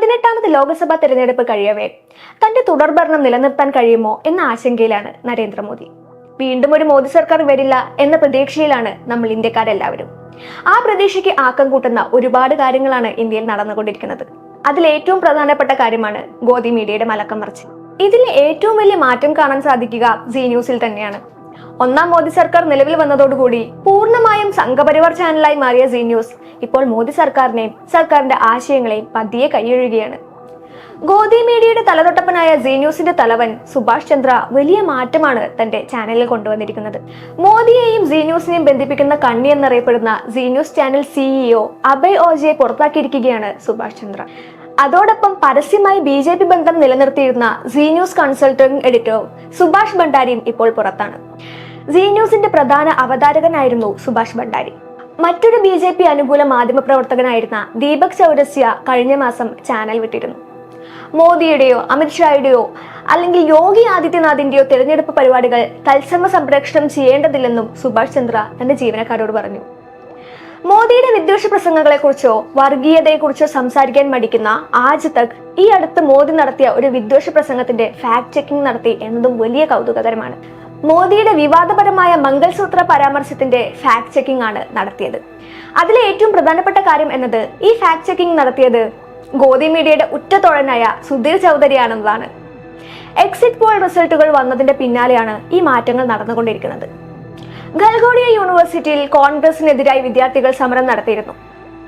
പതിനെട്ടാമത് ലോക്സഭാ തെരഞ്ഞെടുപ്പ് കഴിയവേ. തന്റെ തുടർഭരണം നിലനിർത്താൻ കഴിയുമോ എന്ന ആശങ്കയിലാണ് നരേന്ദ്രമോദി. വീണ്ടും ഒരു മോദി സർക്കാർ വരില്ല എന്ന പ്രതീക്ഷയിലാണ് നമ്മൾ ഇന്ത്യക്കാരെല്ലാവരും. ആ പ്രതീക്ഷയ്ക്ക് ആക്കം കൂട്ടുന്ന ഒരുപാട് കാര്യങ്ങളാണ് ഇന്ത്യയിൽ നടന്നുകൊണ്ടിരിക്കുന്നത്. അതിൽ ഏറ്റവും പ്രധാനപ്പെട്ട കാര്യമാണ് ഗോദി മീഡിയയുടെ മലക്കം മറിച്ച് ഇതിൽ ഏറ്റവും വലിയ മാറ്റം കാണാൻ സാധിക്കുക സി ന്യൂസിൽ തന്നെയാണ്. ഒന്നാം മോദി സർക്കാർ നിലവിൽ വന്നതോടുകൂടി പൂർണമായും സംഘപരിവാർ ചാനലായി മാറിയ സി ന്യൂസ് ഇപ്പോൾ മോദി സർക്കാരിനെയും സർക്കാരിന്റെ ആശയങ്ങളെയും പതിയെ കൈയൊഴുകയാണ്. ഗോദി മീഡിയയുടെ തലതൊട്ടപ്പനായ സി ന്യൂസിന്റെ തലവൻ സുഭാഷ് ചന്ദ്ര വലിയ മാറ്റമാണ് തന്റെ ചാനലിൽ കൊണ്ടുവന്നിരിക്കുന്നത്. മോദിയെയും സി ന്യൂസിനെയും ബന്ധിപ്പിക്കുന്ന കണ്ണി എന്നറിയപ്പെടുന്ന C news channel CEO Abhay ഓജയെ പുറത്താക്കിയിരിക്കുകയാണ് സുഭാഷ് ചന്ദ്ര. അതോടൊപ്പം പരസ്യമായി ബി ജെ പി ബന്ധം നിലനിർത്തിയിരുന്ന C news consulting editor Subhash ഭണ്ഡാരിയും ഇപ്പോൾ പുറത്താണ്. സി ന്യൂസിന്റെ പ്രധാന അവതാരകനായിരുന്നു സുഭാഷ് ഭണ്ഡാരി. മറ്റൊരു ബി ജെ പി അനുകൂല മാധ്യമപ്രവർത്തകനായിരുന്ന ദീപക് ചൗരസ്യ കഴിഞ്ഞ മാസം ചാനൽ വിട്ടിരുന്നു. മോദിയുടെയോ അമിത്ഷായുടെയോ അല്ലെങ്കിൽ യോഗി ആദിത്യനാഥിന്റെയോ തിരഞ്ഞെടുപ്പ് പരിപാടികൾ തത്സമ സംപ്രേക്ഷണം ചെയ്യേണ്ടതില്ലെന്നും സുഭാഷ് ചന്ദ്ര തന്റെ ജീവനക്കാരോട് പറഞ്ഞു. മോദിയുടെ വിദ്വേഷ പ്രസംഗങ്ങളെക്കുറിച്ചോ വർഗീയതയെക്കുറിച്ചോ സംസാരിക്കാൻ മടിക്കുന്ന ആജ് തക് ഈ അടുത്ത് മോദി നടത്തിയ ഒരു വിദ്വേഷ പ്രസംഗത്തിന്റെ ഫാക്ട് ചെക്കിംഗ് നടത്തി എന്നതും വലിയ കൗതുകകരമാണ്. മോദിയുടെ വിവാദപരമായ മംഗൾസൂത്ര പരാമർശത്തിന്റെ ഫാക്ട് ചെക്കിംഗ് ആണ് നടത്തിയത്. അതിലെ ഏറ്റവും പ്രധാനപ്പെട്ട കാര്യം എന്നത് ഈ ഫാക്ട് ചെക്കിംഗ് നടത്തിയത് ഗോദി മീഡിയയുടെ ഉറ്റത്തോഴനായ സുധീർ ചൗധരിയാണെന്നതാണ്. എക്സിറ്റ് പോൾ റിസൾട്ടുകൾ വന്നതിന്റെ പിന്നാലെയാണ് ഈ മാറ്റങ്ങൾ നടന്നുകൊണ്ടിരിക്കുന്നത്. ഗൽഗോഡിയ യൂണിവേഴ്സിറ്റിയിൽ കോൺഗ്രസിനെതിരായി വിദ്യാർത്ഥികൾ സമരം നടത്തിയിരുന്നു.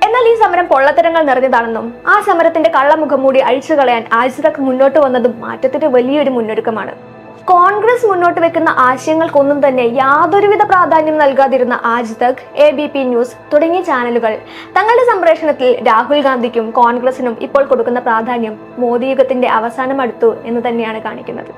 എന്നാൽ ഈ സമരം പൊള്ളത്തരങ്ങൾ നിറഞ്ഞതാണെന്നും ആ സമരത്തിന്റെ കള്ളമുഖം മൂടി അഴിച്ചു കളയാൻ ആഴ്ചതക്ക് മുന്നോട്ട് വന്നതും മാറ്റത്തിന്റെ വലിയൊരു മുന്നൊരുക്കമാണ്. കോൺഗ്രസ് മുന്നോട്ട് വെക്കുന്ന ആശയങ്ങൾക്കൊന്നും തന്നെ യാതൊരുവിധ പ്രാധാന്യം നൽകാതിരുന്ന ആജ് Tak A B P news തുടങ്ങിയ ചാനലുകൾ. തങ്ങളുടെ സംപ്രേഷണത്തിൽ രാഹുൽ ഗാന്ധിക്കും കോൺഗ്രസിനും ഇപ്പോൾ കൊടുക്കുന്ന പ്രാധാന്യം മോദിയുഗത്തിന്റെ അവസാനം അടുത്തു എന്ന് തന്നെയാണ് കാണിക്കുന്നത്.